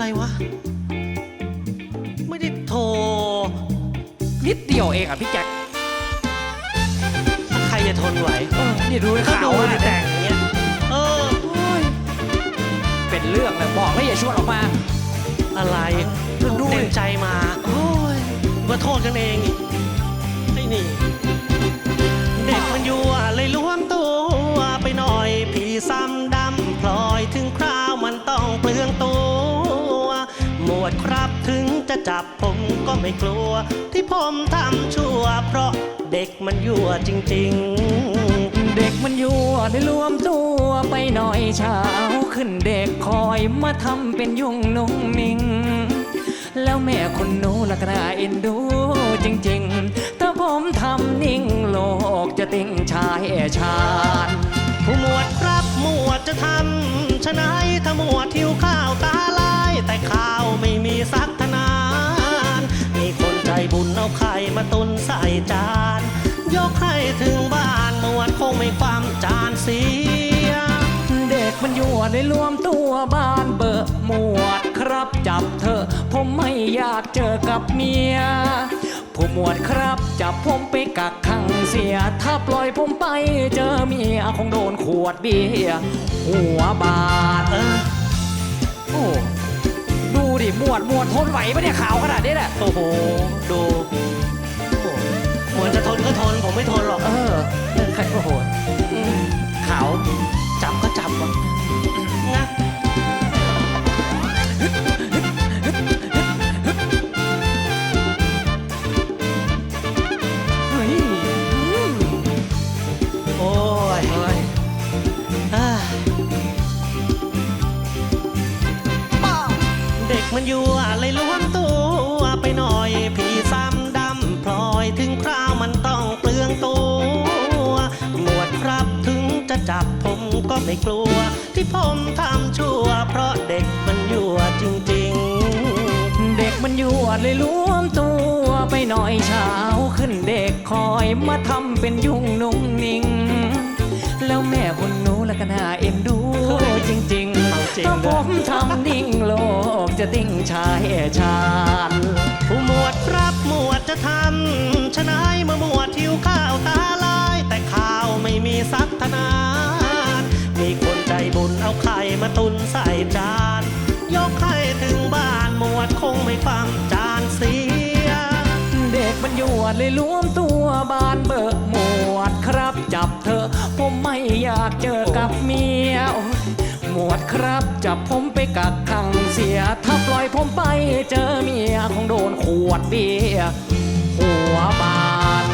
อะไรวะ ไม่ได้โทร นิดเดียวเองอะพี่แจ็คใครจะทนไหวเออนี่ดูก็ข่าวดูมาดิแต่แต่งอย่างเงี้ยเออเป็นเรื่องเลยบอกแล้วอย่าชวนออกมา อะไรเพิ่งดูเต็มใจมาโอ้ยมาโทษกันเองอีกไอ้นี่ เด็กมันยั่วเลยล้วนตัวไปหน่อย หมวดครับถึงจะจับผมก็ไม่กลัว ที่ผมทำชั่ว เพราะเด็กมันยั่วจริง ๆ เด็กมันยั่วได้รวมตัวไปหน่อยเช้าขึ้นเด็กคอยมาทำเป็นยุ่งนุ่งนิ่ง แล้วแม่คนโน้ละกระเอ็นดูจริง ๆ ถ้าผมทำนิ่งโลกจะติ้งชายชาญผู้หมวดครับหมวดจะทำชนายถ้าหมวดทิวข้าวตาล แต่ข้าวไม่มีสักธนาน มีคนใจบุญเอาไข่มาตุนใส่จาน ยกให้ถึงบ้านหมวดคงไม่ความจานเสีย เด็กมันยั่วได้รวมตัวบ้านเบิกหมวดครับจับเธอ ผมไม่อยากเจอกับเมียผู้หมวดครับจับผมไปกักขังเสีย ถ้าปล่อยผมไปเจอเมียคงโดนขวดเบียร์หัวบาดเออ หมวดหมวดทนไหวปะเนี่ยขาวขนาดนี้แหละโอ้โห ดูโอ้หมวดจะทนก็ทน ผมไม่ทนหรอก เออใครโอ้โหอืมขาวจับก็จับวะน มันยั่วเลยล้วนตัวไปหน่อยผีซ้ำดำพลอยถึงคราวมันต้องเปลืองตัว หมวดครับถึงจะจับผมก็ไม่กลัว ที่ผมทำชั่ว เพราะเด็กมันยั่วจริงเด็กมันยั่วเลยรวมตัวไปหน่อยเช้าขึ้นเด็กคอยมาทำเป็นยุ่งนุ่งนิ่ง แล้วแม่คนหนู้ละก็น่าเอ็นดูจริงเอาจ ริงถ้าผมทำนิ่งโลกจะติ้งชายชาญผู้หมวดครับหมวดจะทำชนายมื่อหมวดทิวข้าวตาลาย แต่ข้าวไม่มีสักธนานมีคนใจบุญเอาไข่มาตุนใส่จาน ยกให้ถึงบ้านหมวดคงไม่ฟังจานเสีย เด็กมันยั่วเลยรวมตัวบ้านเบิกหมวดครับจับเธอ ผมไม่อยากเจอกับเมียโอ้ย หมวดครับ จับผมไปกักขังเสีย ถ้าปล่อยผมไปเจอเมียคงโดนขวดเบียร์หัวบาน